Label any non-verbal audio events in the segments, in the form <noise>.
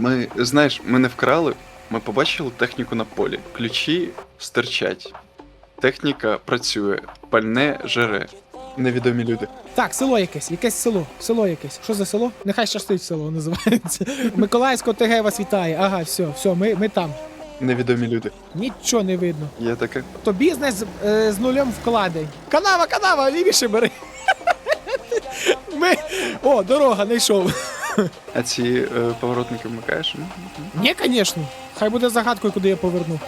Ми, знаєш, ми не вкрали, ми побачили техніку на полі. Ключі стирчать. Техніка працює, пальне жере. Невідомі люди. Так, село якесь, якесь село, село якесь. Що за село? Нехай щастить село називається. Миколаївського ТГ вас вітає. Ага, все, все, ми, ми там. Невідомі люди. Нічого не видно. Є таке. То бізнес е, з нулем вкладень. Канава, канава, лівіше бери. Ми... О, дорога, знайшов. <laughs> А ці е, поворотники вмикаєш? Ну, Ні, звісно. Хай буде загадкою, куди я поверну.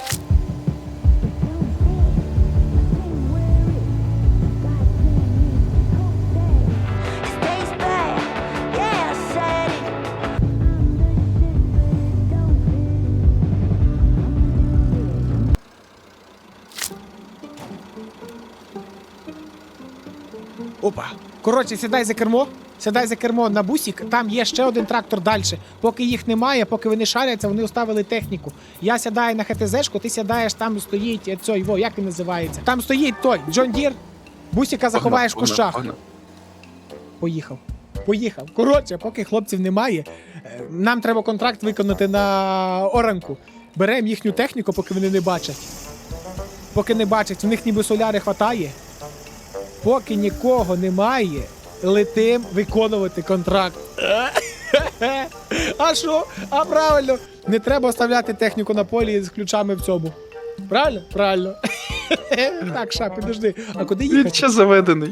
Опа. Коротше, сідай за кермо. Сідай за кермо на бусік, там є ще один трактор далі. Поки їх немає, поки вони шаряться, вони оставили техніку. Я сідаю на ХТЗшку, ти сідаєш, там стоїть цей, во, як він називається? Там стоїть той Джон Дір. Бусіка заховаєш в кущах. Поїхав. Поїхав. Коротше, поки хлопців немає, е, нам треба контракт виконати на оранку. Беремо їхню техніку, поки вони не бачать. Поки не бачать, в них ніби соляри хватає. Поки нікого немає, летим виконувати контракт. А що? А правильно, не треба оставляти техніку на полі з ключами в цьому. Правильно? Правильно. Так, ша, підожди. А куди Він ще заведений.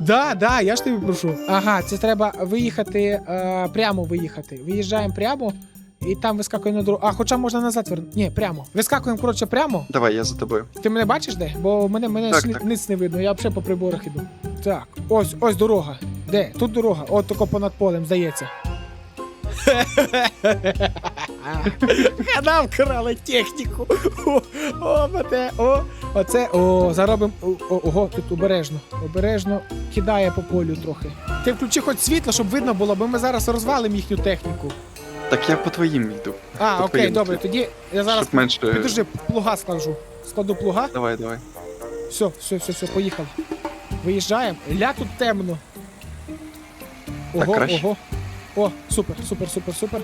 Да, да, я ж тобі прошу. Ага, це треба виїхати, е, прямо виїхати. Виїжджаємо прямо і там вискакуємо на дорогу. А, хоча можна назад вернути. Ні, прямо. Вискакуємо, коротше, прямо. Давай, я за тобою. Ти мене бачиш де? Бо мене, мене Так, ж ні- так. ниць не видно, я взагалі по приборах іду. Так, ось, ось дорога. Де? Тут дорога. От тако понад полем, здається. Нам вкрали техніку. О, о, мене, о, оце, о, заробимо. Ого, тут обережно. Обережно кидає по полю трохи. Ти включи хоч світло, щоб видно було, бо ми зараз розвалимо їхню техніку. Так я по твоїм йду. А, По окей, твоїм добре, тоді я зараз. Щоб менше. Підожди, плуга складу. Складу плуга. Давай, давай. Все, все, все, все, поїхали. Виїжджаємо. Ля тут темно. Ого, краще? ого. О, супер, супер, супер, супер.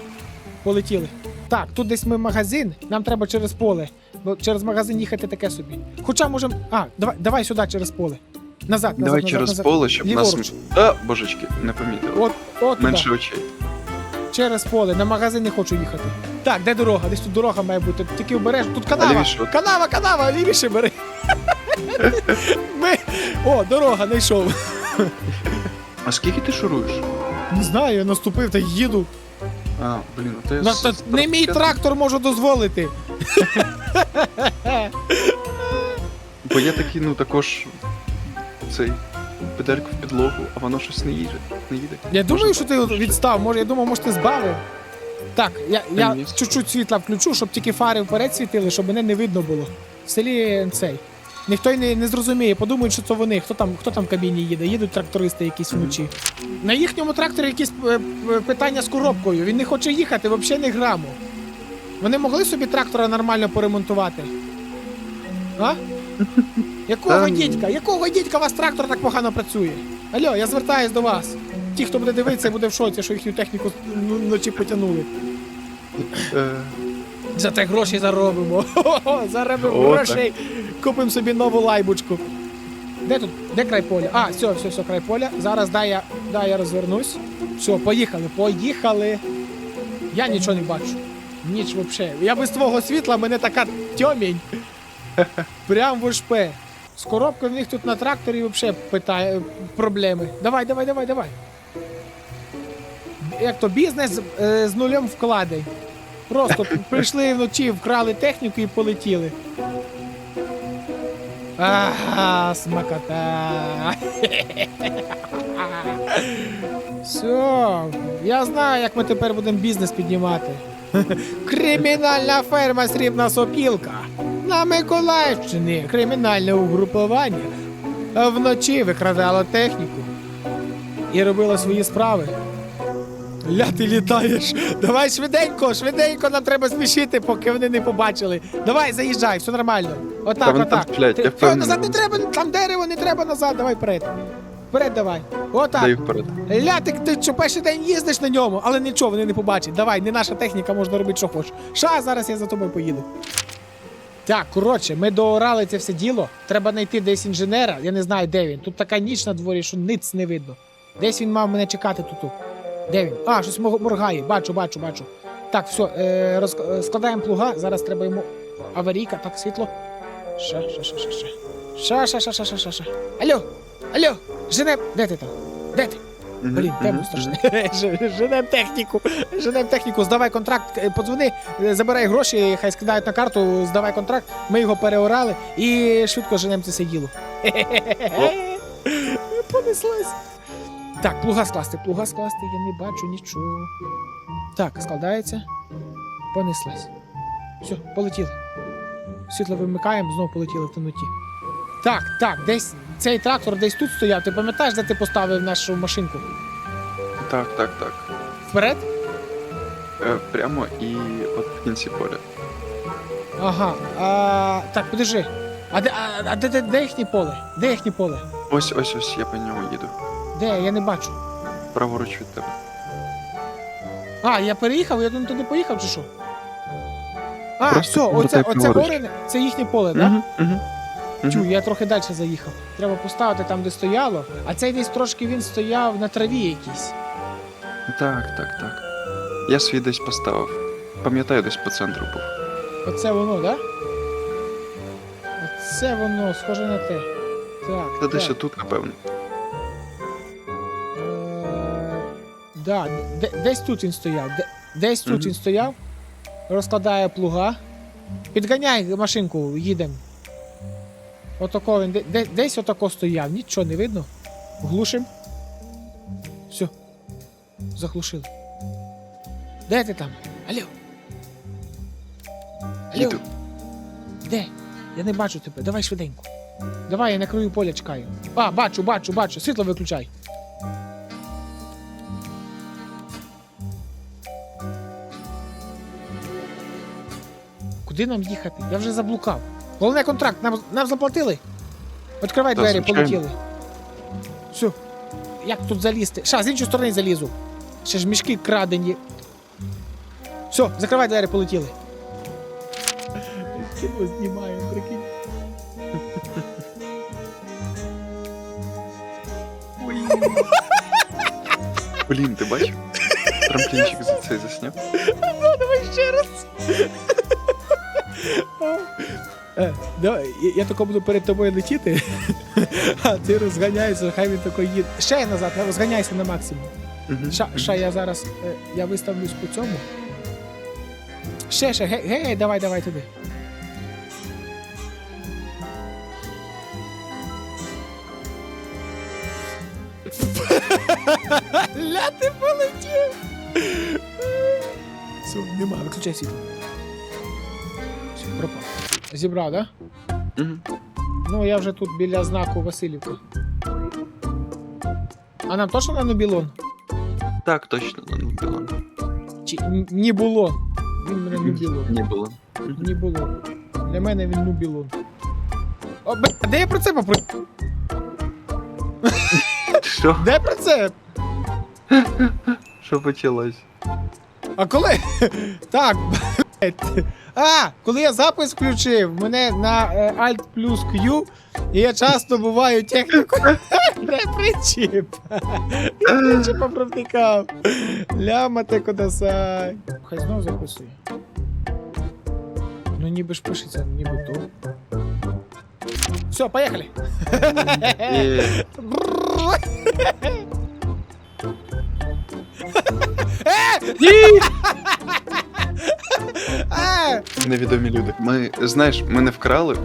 Полетіли. Так, тут десь ми магазин, нам треба через поле. Бо через магазин їхати таке собі. Хоча можемо. А, давай, давай сюди через поле. Назад, назад, Давай назад, через назад. поле, щоб Ліворуч. нас. А, божечки, не помітили. От, от Менше туди. очей. Через поле. На магазин не хочу їхати. Так, де дорога? Десь тут дорога має бути. Тільки обережно. Тут канава. лівіше. Канава, канава, лівіше бери. <laughs> Ми... О, дорога знайшов. А скільки ти шуруєш? Не знаю, я наступив та їду. А, блін, то я. На, та, не мій трактор- можу дозволити. Бо я такий, ну також. Цей. Педальку в підлогу, а воно щось не їде. Не їде. Я думаю, що ти відстав. Може, я думав, може ти збавив. Так, я, я ні. чуть-чуть світла включу, щоб тільки фари вперед світили, щоб мене не видно було. В селі цей. Ніхто й не, не зрозуміє, подумають, що це вони. Хто там, хто там в кабіні їде? Їдуть трактористи якісь вночі. На їхньому тракторі якісь е, е, питання з коробкою. Він не хоче їхати, взагалі не граму. Вони могли собі трактора нормально поремонтувати? А? <laughs> Якого дідька? Якого дідька у вас трактор так погано працює? Алло, я звертаюсь до вас. Ті, хто буде дивитися, буде в шоці, що їхню техніку ну, вночі потягнули. За те гроші заробимо. <laughs> Заробимо грошей, купимо собі нову лайбочку. Де тут? Де край поля? А, все, все, все, край поля. Зараз дай я, дай я розвернусь. Все, поїхали, поїхали. Я нічого не бачу. Ніч взагалі. Я без твого світла, мене така тьомінь. <laughs> Прям в ошпе. З коробкою в них тут на тракторі взагалі питає проблеми. Давай, давай, давай, давай. Як то бізнес е, з нулем вкладень. Просто прийшли вночі, вкрали техніку і полетіли. Ага, смакота. Все, я знаю, як ми тепер будемо бізнес піднімати. Кримінальна ферма Срібна Сопілка. На Миколаївщині кримінальне угрупування вночі викрадало техніку і робило свої справи. Ля, ти літаєш. Давай швиденько, швиденько, нам треба спішити, поки вони не побачили. Давай, заїжджай, все нормально. Та Отак, вони там отак. сплять, Ти- Все, впевнений, назад не треба, там дерево, не треба назад, давай вперед. вперед давай. Отак. Даю вперед. Ля, ти, ти що перший день їздиш на ньому, але нічого вони не побачать. Давай, не наша техніка, можна робити, що хочеш. Ша, зараз я за тобою поїду. Так, коротше, ми доорали це все діло. Треба знайти десь інженера. Я не знаю, де він. Тут така ніч на дворі, що ниц не видно. Десь він мав мене чекати тут. Де він? А, щось моргає. Бачу, бачу, бачу. Так, все, е, роз, е, складаємо плуга. Зараз треба йому аварійка, так, світло. Ша, ша, ша, ша, ша. Ша, ша, ша, ша, ша, ша, ша. Алло, алло, жене, де ти там? Де ти? Блін, темно мгм. страшно. <laughs> Женем техніку. Женем техніку, здавай контракт, е, подзвони, е, забирай гроші, хай скидають на карту, здавай контракт, ми його переорали і швидко женем це все діло. <laughs> Понеслась. Так, плуга скласти, плуга скласти, я не бачу нічого. Так, складається. Понеслась. Все, полетіли. Світло вимикаємо, знову полетіли в темноті. Так, так, десь цей трактор десь тут стояв. Ти пам'ятаєш, де ти поставив нашу машинку? Так, так, так. Вперед? Е, Прямо і от в кінці поля. Ага. А, так, подожди. А де, а, а де, де, де їхнє поле? Де їхнє поле? Ось, ось, ось, я по ньому їду. Де? Я не бачу. Праворуч від тебе. А, я переїхав, я туди поїхав чи що? А, Просто все, повертай оце, оце праворуч. орене, це їхнє поле, так? Да? Мгм, мгм. Чу, я трохи далі заїхав. Треба поставити там, де стояло, а цей десь трошки він стояв на траві якійсь. Так, так, так. Я свій десь поставив. Пам'ятаю, десь по центру був. Оце воно, да? Оце воно, схоже на те. Так. Та десь так. отут, напевно. Да, де- десь тут він стояв. Де- Десь тут Мгм. він стояв. Розкладає плуга. Підганяй машинку, їдемо. Отако він. де- де- Десь отако стояв, нічого не видно. Глушим. Все. Заглушили. Де ти там? Алло. Алло. Їду. Де? Я не бачу тебе. Давай швиденько. Давай, я на краю поля чекаю. А, бачу, бачу, бачу. Світло виключай. Куди нам їхати? Я вже заблукав. Головне контракт, нам, нам заплатили. Відкривай Та, двері, звичайно. полетіли. Все. Як тут залізти? Ша, з іншої сторони залізу. Ще ж мішки крадені. Все, закривай двері, полетіли. Кіно знімаємо, прикинь. Блін, ти бачив? Трамплінчик за цей засняв. Давай ще раз. Е, давай, я, я тако буду перед тобою летіти, <laughs> а ти розганяєшся, хай він тако їде. Ще назад, розганяйся на максимум. Ша, ша я зараз е, я виставлюсь по цьому. Ще, ще, гей, гей, гей, давай, давай туди. <laughs> Ля ти полетів! Все, нема, виключай світло. Все, пропав. Зібрав, да? Мгм. Ну, я вже тут біля знаку Васильівка. А нам точно на Нобілон? Так, точно, ну, було. Чи ні було? Він мене не біло. Не було. Не було. Для мене він нубілон. О, б... а де я про це попри... Що? Де про це? Що почалось? А коли? так. А, коли я запис включив, мене на е, Alt плюс Q, і я часто буваю техніку. Де <laughs> причіп? <laughs> Я причіпа провтикав. Кодасай. Хай знов записує. Ну ніби ж пишеться, ніби то. Все, поїхали. Е! Невідомі люди. Ми, знаєш, ми не вкрали,